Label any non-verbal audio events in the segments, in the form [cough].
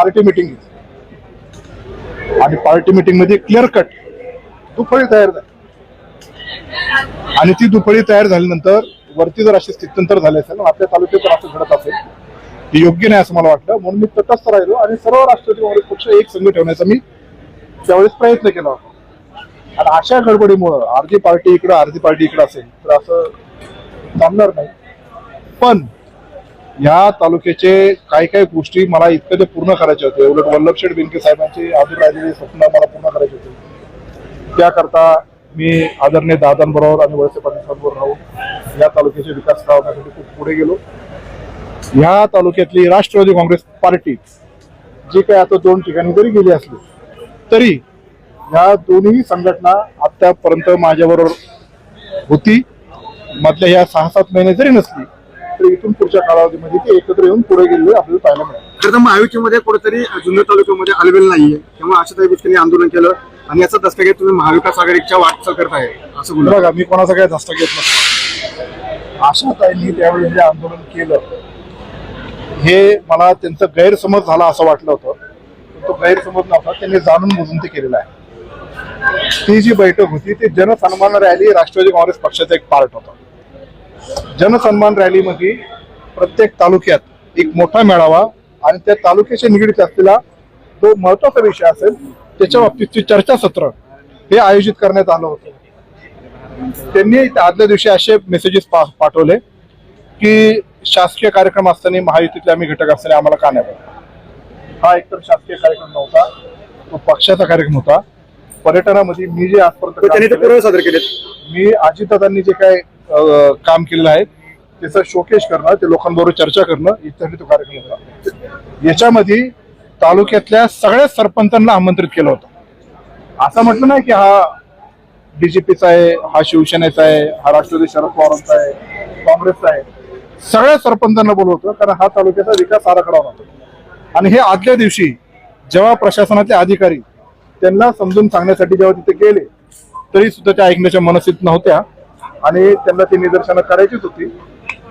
Party meeting घेतली आणि party मिटिंगमध्ये क्लिअर कट. दुफळी तयार झाली. आणि ती दुपळी तयार झाल्यानंतर वरती जर अशी स्थित्यंतर झाले असेल आपल्या तालुक्यात जर असं घडत असेल ते योग्य नाही असं मला वाटलं. म्हणून मी तटस्थ राहिलो आणि सर्व राष्ट्रवादी काँग्रेस पक्ष एक संघ ठेवण्याचा मी त्यावेळेस प्रयत्न केला होता. आणि अशा गडबडीमुळं अर्धी पार्टी इकडं अर्धी पार्टी इकडं असेल तर असं जमणार नाही. पण या तालुक्याचे काही काही गोष्टी मला इतकं ते पूर्ण करायचे होते. उलट वल्लभशेठ बेनके साहेबांचे अजून राहिलेले स्वप्न मला पूर्ण करायचे होते. त्याकरता मी आदरणीय दादांबरोबर आणि वळसे पाटील राहून या तालुक्याचे विकास करण्यासाठी खूप पुढे गेलो. या तालुक्यातली राष्ट्रवादी काँग्रेस पार्टी जी काही आता दोन ठिकाणी जरी गेली असली तरी या दोन्ही संघटना आतापर्यंत माझ्याबरोबर होती. मधल्या ह्या सहा सात महिने जरी नसली तरी इथून पुढच्या कालावधीमध्ये ते एकत्र येऊन पुढे गेलेले आपल्याला पाहायला मिळालं. खरं तर महायुतीमध्ये कुठेतरी जुन्नर तालुक्यामध्ये आलेलं नाहीये. त्यामुळे आशाताई बुचकेंनी आंदोलन केलं आणि याचा घेत तुम्ही महाविकास आघाडीच्या वाटचाल करत आहे असं बोलला बघा मी कोणाचा काही धस्ता घेत नसतो. आशाताईंनी त्यावेळी जे आंदोलन केलं हे मला त्यांचं गैरसमज झाला असं वाटलं होतं. पण तो गैरसमज नव्हता त्यांनी जाणून बुजून ते केलेलं आहे. ती जी बैठक होती ती जनसन्मान रॅली राष्ट्रवादी काँग्रेस पक्षाचा एक पार्ट होता. जनसन्मान रॅलीमध्ये प्रत्येक तालुक्यात एक मोठा मेळावा आणि त्या तालुक्याशी निगडीत असलेला जो महत्त्वाचा विषय असेल त्याच्या बाबतीतची चर्चासत्र हे आयोजित करण्यात आलं होतं. त्यांनी त्या आदल्या दिवशी असे मेसेजेस पाठवले की शासकीय कार्यक्रम असताना महायुतीतले आम्ही घटक असताना आम्हाला का नाही? हा एकतर शासकीय कार्यक्रम नव्हता तो पक्षाचा कार्यक्रम होता. पर्यटनामध्ये मी जे आजपर्यंत सादर केलेत. मी अजितदादांनी जे काय काम केलेलं आहे. त्याचा शोकेश करणं ते लोकांबरोबर चर्चा करणं इत्यादी तो कार्यक्रम होता याच्यामध्ये तालुक्यातल्या सगळ्या सरपंचांना आमंत्रित केलं होतं. असं म्हटलं नाही की हा बीजेपीचा आहे हा शिवसेनेचा आहे हा राष्ट्रवादी शरद पवारांचा आहे काँग्रेसचा आहे. सगळ्या सरपंचांना बोलवतो कारण हा तालुक्याचा विकास आराखडा होता. आणि हे आदल्या दिवशी जेव्हा प्रशासनाचे अधिकारी त्यांना समजून सांगण्यासाठी जेव्हा तिथे गेले तरी सुद्धा त्या ऐकण्याच्या मनस्थित नव्हत्या. आणि त्यांना ती निदर्शनं करायचीच होती.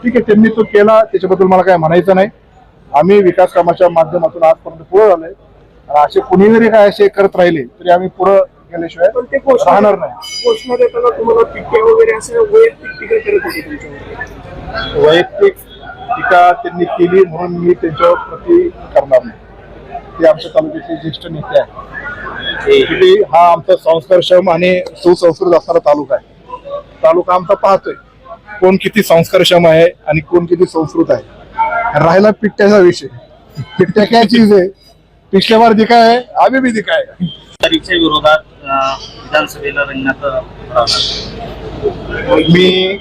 ठीक आहे त्यांनी तो केला. त्याच्याबद्दल मला काय म्हणायचं नाही. आम्ही विकास कामाच्या माध्यमातून आजपर्यंत पुढे झालोय. आणि असे कुणी जरी काय असे करत राहिले तरी आम्ही पुढे गेल्याशिवाय पण ते घोषणा राहणार नाही. वैयक्तिक टीका त्यांनी केली म्हणून मी त्यांच्यावर प्रति करणार नाही. ते आमच्या तालुक्याचे ज्येष्ठ नेते आहे शेवटी हा आमचा संस्कारक्षम आणि सुसंस्कृत असणारा तालुका आहे. तालुका आमचा पाहतोय. कोण किती संस्कारक्षम आहे आणि कोण किती संस्कृत आहे. राहिला पिट्ट्याचा विषय. पिट्ट्या काय चीज आहे? पिछल्या बार दिखाय आहे आम्ही भी दिखाय विरोधात विधानसभेला रंगण्यात मी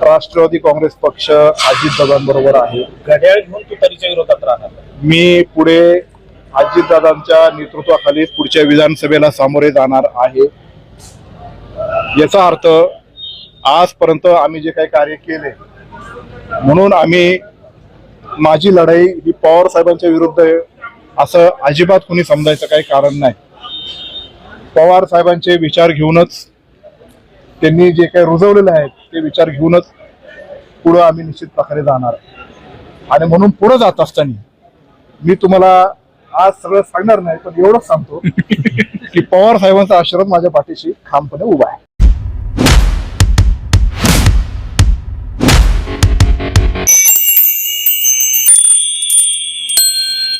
राष्ट्रवादी काँग्रेस पक्ष अजितदादांबरोबर आहे. घड्याळ घेऊन तुतारीच्या विरोधात राहणार. मी पुढे अजितदादांच्या नेतृत्वाखाली पुढच्या विधानसभेला सामोरे जाणार आहे. याचा अर्थ आजपर्यंत आम्ही जे काही कार्य केले म्हणून आम्ही माझी लढाई ही पवार साहेबांच्या विरुद्ध आहे असं अजिबात कोणी समजायचं काही कारण नाही. पवार साहेबांचे विचार घेऊनच त्यांनी जे काही रुजवलेले आहेत ते विचार घेऊनच पुढं आम्ही निश्चित प्रकारे जाणार. आणि म्हणून पुढे जात असताना मी तुम्हाला आज सगळं सांगणार नाही पण एवढंच सांगतो [laughs] की पवार साहेबांचा आश्रम माझ्या पाठीशी ठामपणे उभा आहे.